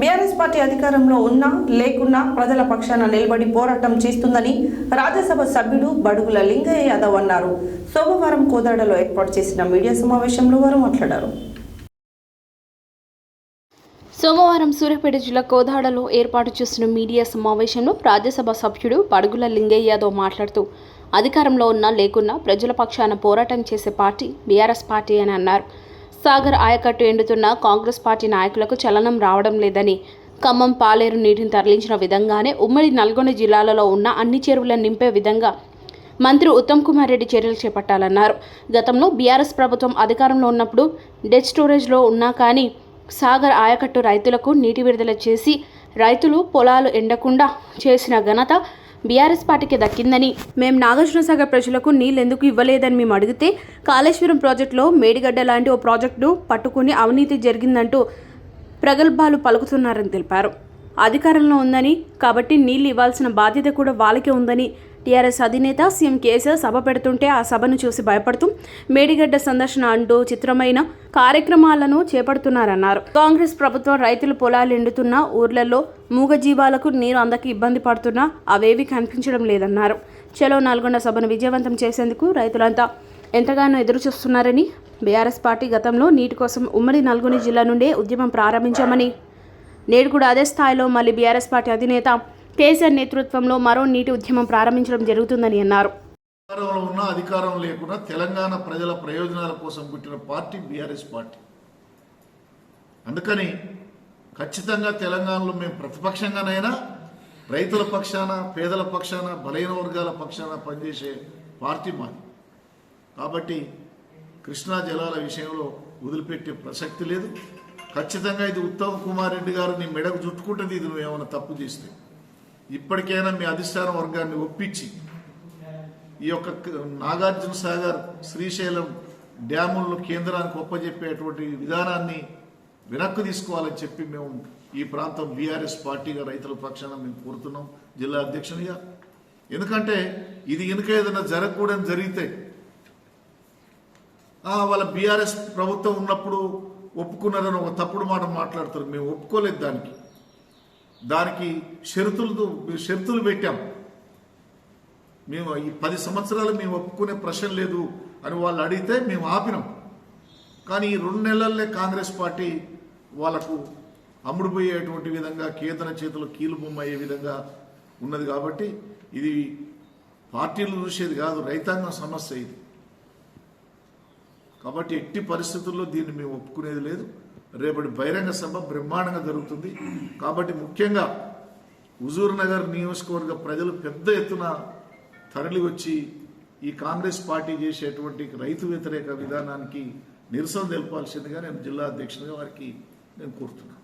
BRS party అధికారంలో ఉన్నా లేకున్నా ప్రజల పక్షాన నిలబడి పోరాటం చేస్తుందని రాజ్యసభ సభ్యుడు బడుగుల లింగయ్య యాదవ్ అన్నారు. సోమవారం కోదాడలో ఏర్పాటు చేసిన మీడియా సమావేశంలో వారు మాట్లాడారు. సోమవారం సూర్యాపేట జిల్లా కోదాడలో ఏర్పాటు చేసిన మీడియా సమావేశంలో రాజ్యసభ సభ్యుడు బడుగుల లింగయ్య యాదవ్ మాట్లాడుతూ అధికారంలో ఉన్నా లేకున్నా ప్రజల పక్షాన పోరాటం చేసే పార్టీ బీఆర్ఎస్ పార్టీ అని అన్నారు. సాగర్ ఆయకట్టు ఎండుతున్న కాంగ్రెస్ పార్టీ నాయకులకు చలనం రావడం లేదని ఖమ్మం పాలేరు నీటిని తరలించిన విధంగానే ఉమ్మడి నల్గొండ జిల్లాలలో ఉన్న అన్ని చెరువులను నింపే విధంగా మంత్రి ఉత్తమ్ కుమార్ రెడ్డి చర్యలు చేపట్టాలన్నారు. గతంలో బీఆర్ఎస్ ప్రభుత్వం అధికారంలో ఉన్నప్పుడు డెడ్ స్టోరేజ్లో ఉన్నా కానీ సాగర్ ఆయకట్టు రైతులకు నీటి విడుదల చేసి రైతులు పొలాలు ఎండకుండా చేసిన ఘనత బీఆర్ఎస్ పార్టీకి దక్కిందని. మేము నాగార్జునసాగర్ ప్రజలకు నీళ్ళు ఎందుకు ఇవ్వలేదని మేము అడిగితే కాళేశ్వరం ప్రాజెక్టులో మేడిగడ్డ లాంటి ఓ ప్రాజెక్టును పట్టుకుని అవినీతి జరిగిందంటూ ప్రగల్భాలు పలుకుతున్నారని తెలిపారు. అధికారంలో ఉందని కాబట్టి నీళ్ళు ఇవ్వాల్సిన బాధ్యత కూడా వాళ్ళకే ఉందని టీఆర్ఎస్ అధినేత సీఎం కేసీఆర్ సభ పెడుతుంటే ఆ సభను చూసి భయపడుతూ మేడిగడ్డ సందర్శన అంటూ చిత్రమైన కార్యక్రమాలను చేపడుతున్నారన్నారు. కాంగ్రెస్ ప్రభుత్వం రైతులు పొలాలు ఎండుతున్న ఊర్లలో మూగజీవాలకు నీరు అందక ఇబ్బంది పడుతున్నా అవేవి కనిపించడం లేదన్నారు. చలో నల్గొండ సభను విజయవంతం చేసేందుకు రైతులంతా ఎంతగానో ఎదురు చూస్తున్నారని బీఆర్ఎస్ పార్టీ గతంలో నీటి కోసం ఉమ్మడి నల్గొండ జిల్లా నుండే ఉద్యమం ప్రారంభించామని నేడు కూడా అదే స్థాయిలో మళ్ళీ బీఆర్ఎస్ పార్టీ అధినేత కేసీఆర్ నేతృత్వంలో మరో నీటి ఉద్యమం ప్రారంభించడం జరుగుతుందని అన్నారు. అధికారంలో అధికారం లేకుండా తెలంగాణ ప్రజల ప్రయోజనాల కోసం పుట్టిన పార్టీ బీఆర్ఎస్ పార్టీ. అందుకని ఖచ్చితంగా తెలంగాణలో మేము ప్రతిపక్షంగానైనా రైతుల పక్షాన పేదల పక్షాన బలహీన వర్గాల పక్షాన పనిచేసే పార్టీ మాది. కాబట్టి కృష్ణా జలాల విషయంలో వదిలిపెట్టే ప్రసక్తి లేదు. ఖచ్చితంగా ఇది ఉత్తమ్ కుమార్ రెడ్డి గారు నీ మెడకు చుట్టుకుంటుంది ఇది నువ్వు ఏమైనా తప్పు చేస్తే. ఇప్పటికైనా మీ అధిష్టాన వర్గాన్ని ఒప్పించి ఈ యొక్క నాగార్జున సాగర్ శ్రీశైలం డ్యాములను కేంద్రానికి ఒప్పజెప్పేటువంటి విధానాన్ని వెనక్కు తీసుకోవాలని చెప్పి మేము ఈ ప్రాంతం బీఆర్ఎస్ పార్టీగా రైతుల పక్షాన మేము కోరుతున్నాం. జిల్లా అధ్యక్షునిగా. ఎందుకంటే ఇది వెనుక ఏదైనా జరగకూడని జరిగితే వాళ్ళ బీఆర్ఎస్ ప్రభుత్వం ఉన్నప్పుడు ఒప్పుకున్నారని ఒక తప్పుడు మాట మాట్లాడతారు. మేము ఒప్పుకోలేదు దానికి. దానికి షరతులతో షరతులు పెట్టాం. మేము ఈ పది సంవత్సరాలు మేము ఒప్పుకునే ప్రశ్న లేదు అని వాళ్ళు అడిగితే మేము ఆపినాం. కానీ ఈ రెండు నెలల్లే కాంగ్రెస్ పార్టీ వాళ్ళకు అమ్ముడుపోయేటువంటి విధంగా కేతన చేతులు కీలుబొమ్మ అయ్యే విధంగా ఉన్నది కాబట్టి ఇది పార్టీలు చూసేది కాదు రైతాంగం సమస్య ఇది. కాబట్టి ఎట్టి పరిస్థితుల్లో దీన్ని మేము ఒప్పుకునేది లేదు. రేపటి బహిరంగ సభ బ్రహ్మాండంగా జరుగుతుంది. కాబట్టి ముఖ్యంగా హుజూర్ నగర్ నియోజకవర్గ ప్రజలు పెద్ద ఎత్తున తరలి వచ్చి ఈ కాంగ్రెస్ పార్టీ చేసేటువంటి రైతు వ్యతిరేక విధానానికి నిరసన తెలపాల్సిందిగా నేను జిల్లా అధ్యక్షునిగా వారికి నేను కోరుతున్నాను.